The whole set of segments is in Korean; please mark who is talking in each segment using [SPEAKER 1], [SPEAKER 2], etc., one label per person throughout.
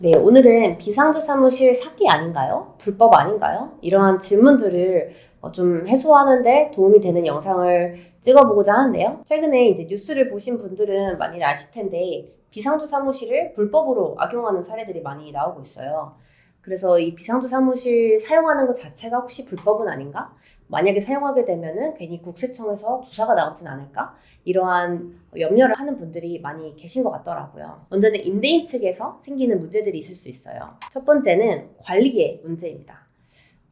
[SPEAKER 1] 네, 오늘은 비상주 사무실 사기 아닌가요? 불법 아닌가요? 이러한 질문들을 어, 좀 해소하는데 도움이 되는 영상을 찍어보고자 하는데요. 최근에 이제 뉴스를 보신 분들은 많이 아실 텐데 비상주 사무실을 불법으로 악용하는 사례들이 많이 나오고 있어요. 그래서 이 비상주 사무실 사용하는 것 자체가 혹시 불법은 아닌가? 만약에 사용하게 되면은 괜히 국세청에서 조사가 나오진 않을까? 이러한 염려를 하는 분들이 많이 계신 것 같더라고요. 먼저는 임대인 측에서 생기는 문제들이 있을 수 있어요. 첫 번째는 관리의 문제입니다.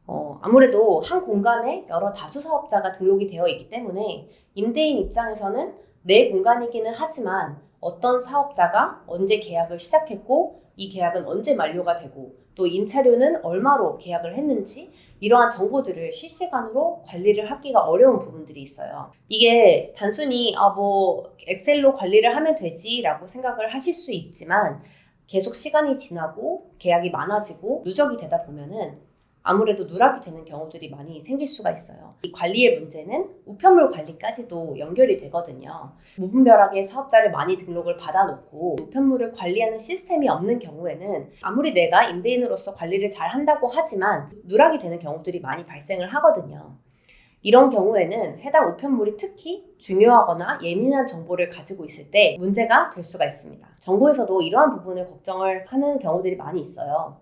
[SPEAKER 1] 어, 아무래도 한 공간에 여러 다수 사업자가 등록이 되어 있기 때문에 임대인 입장에서는 내 공간이기는 하지만 어떤 사업자가 언제 계약을 시작했고 이 계약은 언제 만료가 되고 또 임차료는 얼마로 계약을 했는지 이러한 정보들을 실시간으로 관리를 하기가 어려운 부분들이 있어요. 이게 단순히 아 뭐 엑셀로 관리를 하면 되지라고 생각을 하실 수 있지만 계속 시간이 지나고 계약이 많아지고 누적이 되다 보면은 아무래도 누락이 되는 경우들이 많이 생길 수가 있어요. 이 관리의 문제는 우편물 관리까지도 연결이 되거든요. 무분별하게 사업자를 많이 등록을 받아놓고 우편물을 관리하는 시스템이 없는 경우에는 아무리 내가 임대인으로서 관리를 잘 한다고 하지만 누락이 되는 경우들이 많이 발생을 하거든요. 이런 경우에는 해당 우편물이 특히 중요하거나 예민한 정보를 가지고 있을 때 문제가 될 수가 있습니다. 정부에서도 이러한 부분을 걱정을 하는 경우들이 많이 있어요.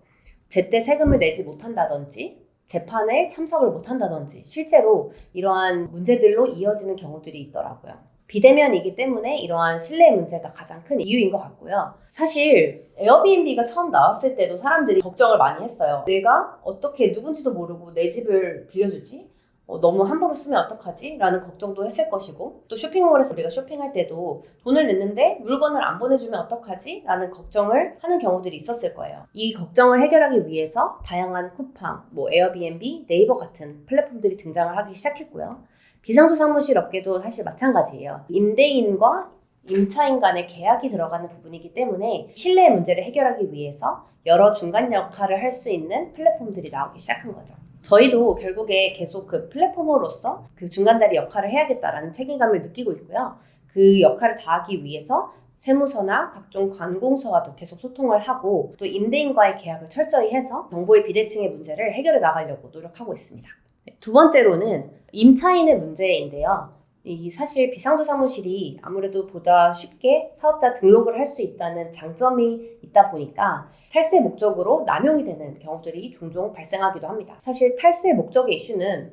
[SPEAKER 1] 제때 세금을 내지 못한다든지 재판에 참석을 못한다든지 실제로 이러한 문제들로 이어지는 경우들이 있더라고요. 비대면이기 때문에 이러한 신뢰 문제가 가장 큰 이유인 것 같고요. 사실 에어비앤비가 처음 나왔을 때도 사람들이 걱정을 많이 했어요. 내가 어떻게 누군지도 모르고 내 집을 빌려주지? 어, 너무 함부로 쓰면 어떡하지? 라는 걱정도 했을 것이고 또 쇼핑몰에서 우리가 쇼핑할 때도 돈을 냈는데 물건을 안 보내주면 어떡하지? 라는 걱정을 하는 경우들이 있었을 거예요. 이 걱정을 해결하기 위해서 다양한 쿠팡, 뭐 에어비앤비, 네이버 같은 플랫폼들이 등장을 하기 시작했고요. 비상조 사무실 업계도 사실 마찬가지예요. 임대인과 임차인 간의 계약이 들어가는 부분이기 때문에 신뢰 문제를 해결하기 위해서 여러 중간 역할을 할 수 있는 플랫폼들이 나오기 시작한 거죠. 저희도 결국에 계속 그 플랫폼으로서 그 중간다리 역할을 해야겠다라는 책임감을 느끼고 있고요. 그 역할을 다하기 위해서 세무서나 각종 관공서와도 계속 소통을 하고 또 임대인과의 계약을 철저히 해서 정보의 비대칭의 문제를 해결해 나가려고 노력하고 있습니다. 네, 두 번째로는 임차인의 문제인데요. 이 사실 비상조 사무실이 아무래도 보다 쉽게 사업자 등록을 할 수 있다는 장점이 있다 보니까 탈세 목적으로 남용이 되는 경우들이 종종 발생하기도 합니다. 사실 탈세 목적의 이슈는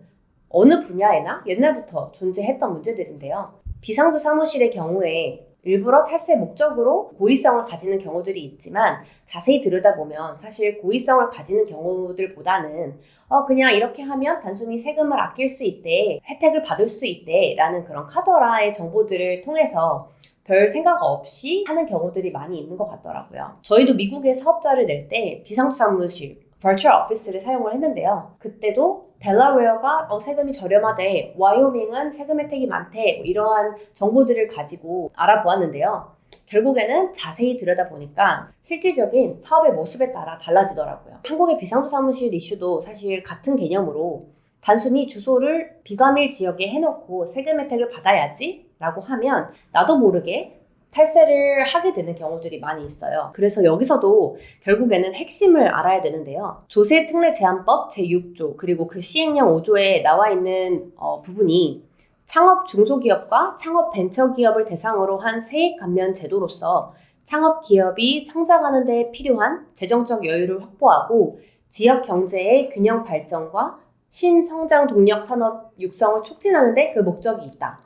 [SPEAKER 1] 어느 분야에나 옛날부터 존재했던 문제들인데요. 비상조 사무실의 경우에 일부러 탈세 목적으로 고의성을 가지는 경우들이 있지만 자세히 들여다보면 사실 고의성을 가지는 경우들보다는 어 그냥 이렇게 하면 단순히 세금을 아낄 수 있대 혜택을 받을 수 있대 라는 그런 카더라의 정보들을 통해서 별 생각 없이 하는 경우들이 많이 있는 것 같더라고요. 저희도 미국에 사업자를 낼 때 비상주 사무실 버추얼 오피스를 사용을 했는데요. 그때도 델라웨어가 어, 세금이 저렴하대, 와이오밍은 세금 혜택이 많대, 뭐 이러한 정보들을 가지고 알아보았는데요. 결국에는 자세히 들여다보니까 실질적인 사업의 모습에 따라 달라지더라고요. 한국의 비상주 사무실 이슈도 사실 같은 개념으로 단순히 주소를 비과밀 지역에 해놓고 세금 혜택을 받아야지 라고 하면 나도 모르게 탈세를 하게 되는 경우들이 많이 있어요. 그래서 여기서도 결국에는 핵심을 알아야 되는데요. 조세 특례 제한법 제6조 그리고 그 시행령 5조에 나와 있는 어, 부분이 창업 중소기업과 창업 벤처기업을 대상으로 한 세액 감면 제도로서 창업 기업이 성장하는 데 필요한 재정적 여유를 확보하고 지역 경제의 균형 발전과 신성장 동력 산업 육성을 촉진하는 데 그 목적이 있다.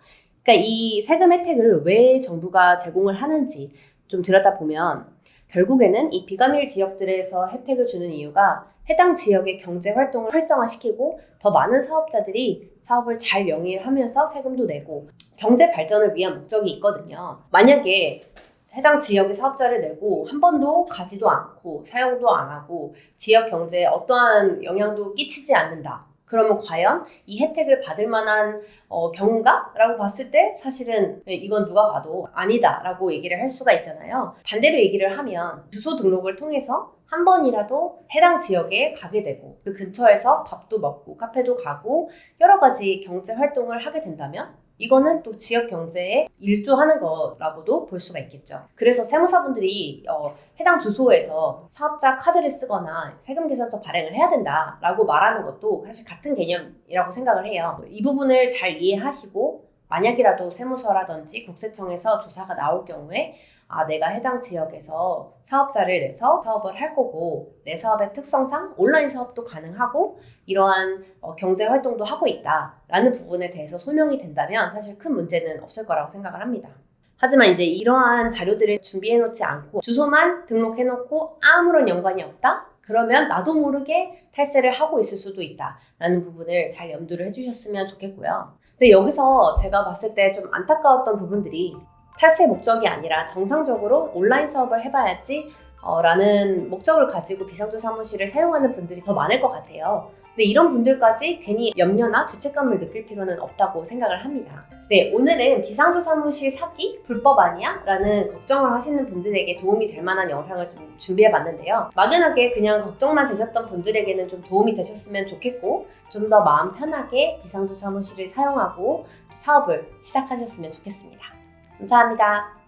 [SPEAKER 1] 그러니까 이 세금 혜택을 왜 정부가 제공을 하는지 좀 들여다보면 결국에는 이 비과밀 지역들에서 혜택을 주는 이유가 해당 지역의 경제 활동을 활성화시키고 더 많은 사업자들이 사업을 잘 영위하면서 세금도 내고 경제 발전을 위한 목적이 있거든요. 만약에 해당 지역의 사업자를 내고 한 번도 가지도 않고 사용도 안 하고 지역 경제에 어떠한 영향도 끼치지 않는다. 그러면 과연 이 혜택을 받을 만한 어, 경우인가? 라고 봤을 때 사실은 네, 이건 누가 봐도 아니다 라고 얘기를 할 수가 있잖아요. 반대로 얘기를 하면 주소 등록을 통해서 한 번이라도 해당 지역에 가게 되고 그 근처에서 밥도 먹고 카페도 가고 여러 가지 경제 활동을 하게 된다면 이거는 또 지역 경제에 일조하는 거라고도 볼 수가 있겠죠. 그래서 세무사분들이 어, 해당 주소에서 사업자 카드를 쓰거나 세금 계산서 발행을 해야 된다라고 말하는 것도 사실 같은 개념이라고 생각을 해요. 이 부분을 잘 이해하시고 만약이라도 세무서라든지 국세청에서 조사가 나올 경우에 아, 내가 해당 지역에서 사업자를 내서 사업을 할 거고 내 사업의 특성상 온라인 사업도 가능하고 이러한 어, 경제 활동도 하고 있다라는 부분에 대해서 소명이 된다면 사실 큰 문제는 없을 거라고 생각을 합니다. 하지만 이제 이러한 자료들을 준비해 놓지 않고 주소만 등록해 놓고 아무런 연관이 없다? 그러면 나도 모르게 탈세를 하고 있을 수도 있다라는 부분을 잘 염두를 해주셨으면 좋겠고요. 근데 여기서 제가 봤을 때 좀 안타까웠던 부분들이 탈세 목적이 아니라 정상적으로 온라인 사업을 해봐야지 어, 라는 목적을 가지고 비상조 사무실을 사용하는 분들이 더 많을 것 같아요. 근데 이런 분들까지 괜히 염려나 죄책감을 느낄 필요는 없다고 생각을 합니다. 네, 오늘은 비상조 사무실 사기 불법 아니야? 라는 걱정을 하시는 분들에게 도움이 될 만한 영상을 좀 준비해 봤는데요. 막연하게 그냥 걱정만 되셨던 분들에게는 좀 도움이 되셨으면 좋겠고, 좀 더 마음 편하게 비상조 사무실을 사용하고 또 사업을 시작하셨으면 좋겠습니다. 감사합니다.